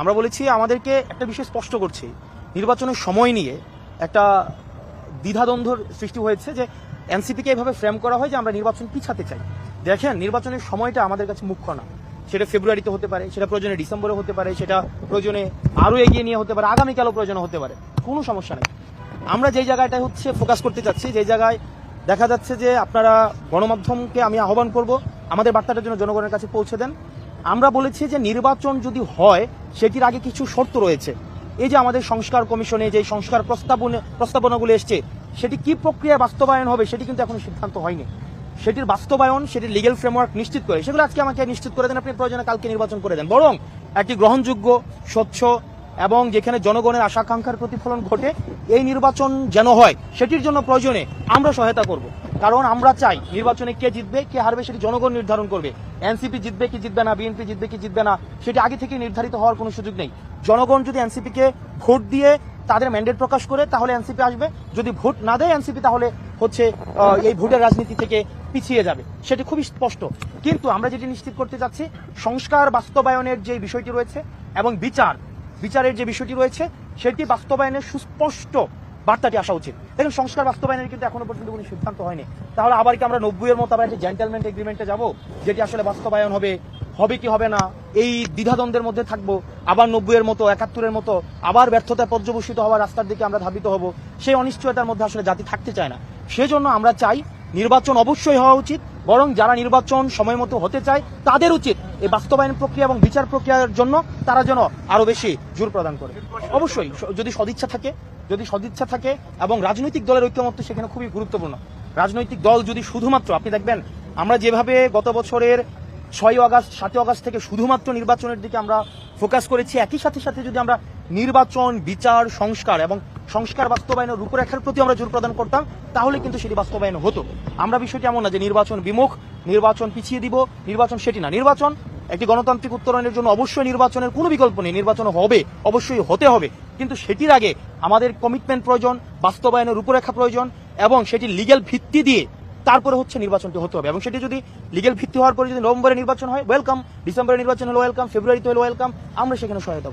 আমরা বলেছি, আমাদেরকে একটা বিষয় স্পষ্ট করছি। নির্বাচনের সময় নিয়ে একটা দ্বিধাদ্বন্দ্বর সৃষ্টি হয়েছে যে এনসিপিকে এভাবে ফ্রেম করা হয় যে আমরা নির্বাচন পিছাতে চাই। দেখেন, নির্বাচনের সময়টা আমাদের কাছে মুখ্য না। সেটা ফেব্রুয়ারিতে হতে পারে, সেটা প্রয়োজনে ডিসেম্বরে হতে পারে, সেটা প্রয়োজনে আরও এগিয়ে নিয়ে হতে পারে, আগামীকালও প্রয়োজনে হতে পারে। কোনো সমস্যা নেই। আমরা যেই জায়গাটায় হচ্ছে ফোকাস করতে চাচ্ছি, যে জায়গায় দেখা যাচ্ছে যে আপনারা গণমাধ্যমকে আমি আহ্বান করব, আমাদের বার্তাটার জন্য জনগণের কাছে পৌঁছে দেন। আমরা বলেছি যে নির্বাচন যদি হয়, সেটির আগে কিছু শর্ত রয়েছে। এই যে আমাদের সংস্কার কমিশনে যে সংস্কার প্রস্তাবন, প্রস্তাবনাগুলো এসছে, সেটি কি প্রক্রিয়ায় বাস্তবায়ন হবে, সেটি কিন্তু এখনও সিদ্ধান্ত হয়নি। সেটির বাস্তবায়ন, সেটির লিগেল ফ্রেমওয়ার্ক নিশ্চিত করে। সেগুলো আজকে আমাকে নিশ্চিত করে দেন, আপনি প্রয়োজনে কালকে নির্বাচন করে দেন। বরং, একটি গ্রহণযোগ্য, স্বচ্ছ এবং যেখানে জনগণের আশাকাঙ্ক্ষার প্রতিফলন ঘটে, এই নির্বাচন যেন হয়, সেটির জন্য প্রয়োজনে আমরা সহায়তা করব। কারণ আমরা চাই নির্বাচনে কে জিতবে, কে হারবে সেটি জনগণ নির্ধারণ করবে। এনসিপি জিতবে কি জিতবে না, বিএনপি জিতবে কি জিতবে না, সেটি আগে থেকে নির্ধারিত হওয়ার কোনো সুযোগ নেই। জনগণ যদি এনসিপি কে ভোট দিয়ে তাদের ম্যান্ডেট প্রকাশ করে, তাহলে এনসিপি আসবে। যদি ভোট না দেয় এনসিপি, তাহলে হচ্ছে এই ভোটের রাজনীতি থেকে পিছিয়ে যাবে। সেটি খুবই স্পষ্ট। কিন্তু আমরা যেটি নিশ্চিত করতে চাচ্ছি, সংস্কার বাস্তবায়নের যে বিষয়টি রয়েছে এবং বিচার, বিচারের যে বিষয়টি রয়েছে, সেটি বাস্তবায়নের সুস্পষ্ট বার্তাটি আসা উচিত। দেখুন, সংস্কার বাস্তবায়নের কিন্তু এখনও পর্যন্ত কোনো সিদ্ধান্ত হয়নি। তাহলে আবার কি আমরা নব্বই এর মতো আবার একটা জেন্টেলমেন্ট এগ্রিমেন্টে যাব, যেটি আসলে বাস্তবায়ন হবে? হবে কি হবে না? এই দ্বিধাদ্বন্দ্বের মধ্যে থাকব, আবার নব্বই এর মতো, একাত্তরের মতো, আবার ব্যর্থতায় পর্যবসিত হওয়ার রাস্তার দিকে আমরা ধাবিত হব। সেই অনিশ্চয়তার মধ্যে আসলে জাতি থাকতে চায় না। সেজন্য আমরা চাই নির্বাচন অবশ্যই হওয়া উচিত, বরং যারা নির্বাচন সময় মতো হতে চায়, তাদের উচিত এই বাস্তবায়ন প্রক্রিয়া এবং বিচার প্রক্রিয়ার জন্য তারা যেন আরও বেশি জোর প্রদান করে। অবশ্যই যদি সদিচ্ছা থাকে যদি সদিচ্ছা থাকে এবং রাজনৈতিক দলের ঐক্যমত্য সেখানে খুবই গুরুত্বপূর্ণ। রাজনৈতিক দল যদি শুধুমাত্র, আপনি দেখবেন, আমরা যেভাবে গত বছরের ছয় আগস্ট, সাতই আগস্ট থেকে শুধুমাত্র নির্বাচনের দিকে আমরা ফোকাস করেছি, একই সাথে সাথে যদি আমরা নির্বাচন, বিচার, সংস্কার এবং সংস্কার বাস্তবায়নের রূপরেখার প্রতি আমরা জোর প্রদান করতাম, তাহলে কিন্তু সেটি বাস্তবায়ন হতো। আমরা বিষয়টি এমন না যে নির্বাচন বিমুখ, নির্বাচন পিছিয়ে দিব, নির্বাচন সেটি না। নির্বাচন একটি গণতান্ত্রিক উত্তরণের জন্য অবশ্যই নির্বাচনের কোনো বিকল্প নেই। নির্বাচন হবে, অবশ্যই হতে হবে। কিন্তু সেটির আগে আমাদের কমিটমেন্ট প্রয়োজন, বাস্তবায়নের রূপরেখা প্রয়োজন এবং সেটি লিগেল ভিত্তি দিয়ে তারপরে হচ্ছে নির্বাচনটি হতে হবে। এবং সেটি যদি লিগেল ভিত্তি হওয়ার পরে যদি নভেম্বরে নির্বাচন হয় ওয়েলকাম ডিসেম্বরে নির্বাচন হলে ওয়েলকাম ফেব্রুয়ারিতে হলে ওয়েলকাম আমরা সেখানে সহায়তা